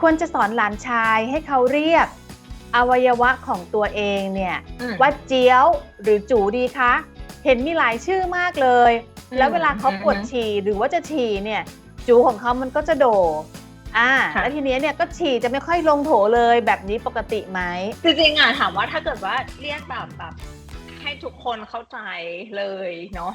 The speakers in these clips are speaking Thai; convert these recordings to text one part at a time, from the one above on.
ควรจะสอนหลานชายให้เขาเรียก อวัยวะของตัวเองเนี่ยอืมว่าเจียวหรือจูดีคะ เห็นมีหลายชื่อมากเลยอืมแล้วเวลาเขาปวดอืมฉี่หรือว่าจะฉี่เนี่ย จูของเขามันก็จะโดอ่าค่ะแล้วทีเนี้ยเนี่ยก็ฉี่จะไม่ค่อยลงโถเลยแบบนี้ปกติไหมจริงๆอะถามว่าถ้าเกิดว่าเรียกแบบแบบให้ทุกคนเข้าใจเลยเนาะ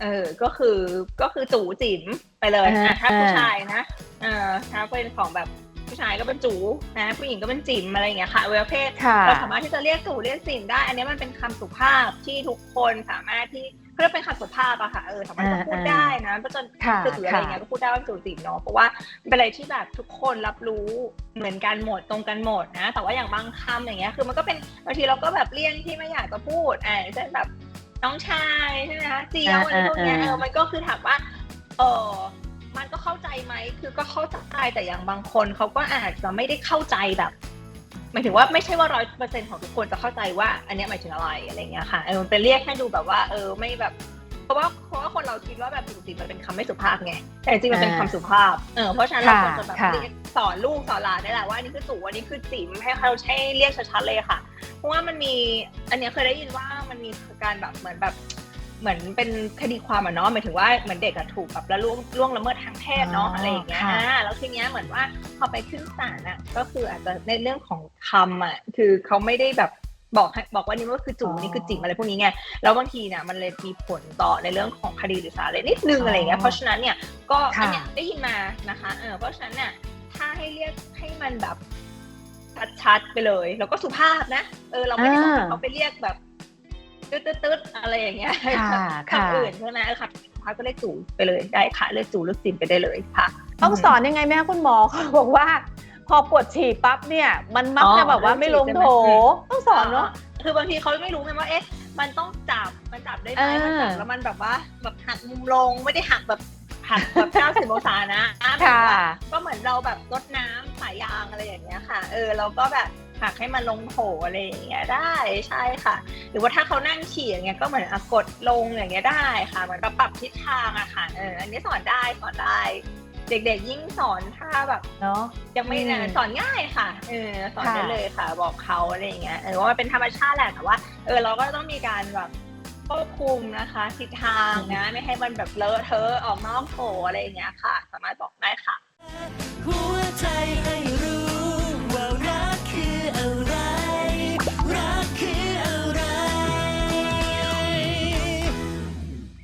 เออ ก็คือก็คือจูจิ๋มไปเลยอ่าอะถ้าผู้อ่าชายนะเออถ้าเป็นของแบบ ผู้ชายก็เป็นจูนะผู้หญิงก็เป็นจิ๋มอะไรอย่างเงี้ยค่ะอวัยวะเพศค่ะเราสามารถที่จะเรียกจูเรียกจิ๋มได้ อันนี้มันเป็นคำสุภาพที่ทุกคนสามารถที่เขาเรียกเป็นคำสุภาพอะค่ะเออสามารถจะพูดได้นะก็จะค่ะสื่ออะไรอย่างเงี้ยก็พูดได้ว่าจูจิ๋มเนาะเพราะว่ามันเป็นอะไรที่แบบทุกคนรับรู้เหมือนกันหมดตรงกันหมดนะ แต่ว่าอย่างบางคำอย่างเงี้ยคือมันก็เป็นบางทีเราก็แบบเลี่ยงที่ไม่อยากจะพูดอ่าเช่นแบบน้องชายใช่ไหมคะเจียวอะไรพวกเนี้ยอ่าเออ่าอมันก็คือถามว่าเออ มันก็เข้าใจไหมคือก็เข้าใจแต่อย่างบางคนเขาก็อาจจะไม่ได้เข้าใจแบบหมายถึงว่าไม่ใช่ว่าร้อยเปอร์เซ็นของทุกคนจะเข้าใจว่า อันเนี้ยหมายถึงอะไรอะไรเงี้ยค่ะเออมันเป็นเรียกให้ดูแบบว่า เออไม่แบบ เพราะว่าเพราะว่าคนเราคิดว่าแบบสุภาพมันเป็นคำไม่สุภาพไงแต่จริงๆมันเป็นคำสุภาพเออเพราะฉะนั้นเราควรจะแบบค่ะเรียกสอนลูกสอนหลานได้แหละว่าอันนี้คือตู่อันนี้คือจิ๋มให้เขาใช้เรียกชัดๆเลยค่ะ เพราะว่ามันมีอันเนี้ยเคยได้ยินว่ามันมีการแบบเหมือนแบบ เหมือนเป็นคดีความอะเนาะหมายถึงว่าเหมือนเด็กอะถูกแบบละล่วงล่วงละเมิดทางเพศเนาะอ๋อออะไรอย่างเงี้ยค่ะอ่าแล้วทีเนี้ยเหมือนว่าพอไปขึ้นศาลอะก็คืออาจจะในเรื่องของคำอะคือเขาไม่ได้แบบบอกให้บอกว่านี่ว่าคือจู่นี่คือจิ๋มอะไรพวกนี้ไงแล้วบางทีเนี่ยมันเลยมีผลต่อในเรื่องของคดีหรือสารอะไรนิดนึงอะไรอย่างเงี้ยเพราะฉะนั้นเนี่ยก็อันเนี้ยได้ยินมานะคะเออเพราะฉะนั้นเนี่ยถ้าให้เรียกให้มันแบบชัดๆไปเลย แล้วก็สุภาพนะ เออ เราไม่ได้ต้องให้เขาไปเรียกแบบ ตึ๊ดตึ๊ดตึ๊ดอะไรอย่างเงี้ยค่ะค่ะคำอื่นใช่ไหมเออค่ะพักก็เรียกจู่ไปเลยได้ค่ะเรียกจู่เรียกจิมไปได้เลยค่ะ ต้องสอนยังไงแม่คุณหมอเขาบอกว่า พอปวดฉี่ปั๊บเนี่ย มันมักอ๋อจะแบบว่าไม่ลงโถใช่ไหมต้องสอนเนาะคือบางทีเขาไม่รู้ไงว่าเอ๊ะมันต้องจับมันจับได้ไหมอ่ามัมันจับแล้วมันแบบว่าแบบหักมุมลงไม่ได้หักแบบหักแบบเก้าสิบองศานะค่ะก็เหมือนเราแบบรดน้ำสายยางอะไรอย่างเงี้ยค่ะ เออเราก็แบบักให้มันลงโถอะไรอย่างเงี้ยได้ใช่ค่ะ หรือว่าถ้าเขานั่งฉี่อย่างเงี้ยก็เหมือนอกดลงอย่างเงี้ยได้ค่ะเหมือนกับปรับทิศทางอะค่ะเอออันนี้สอนได้สอนได้ เด็กๆยิ่งสอนถ้าแบบเนาะยังไม่นะสอนง่ายค่ะเออสอนได้เลยค่ะ บอกเขาอะไรอย่างเงี้ยเออว่ามันเป็นธรรมชาติแหละแต่ว่าเออเราก็ต้องมีการแบบควบคุมนะคะทิศทางนะ ไม่ให้มันแบบเลอะเทอะออกนอกโถอะไรอย่างเงี้ยค่ะ สามารถบอกได้ค่ะ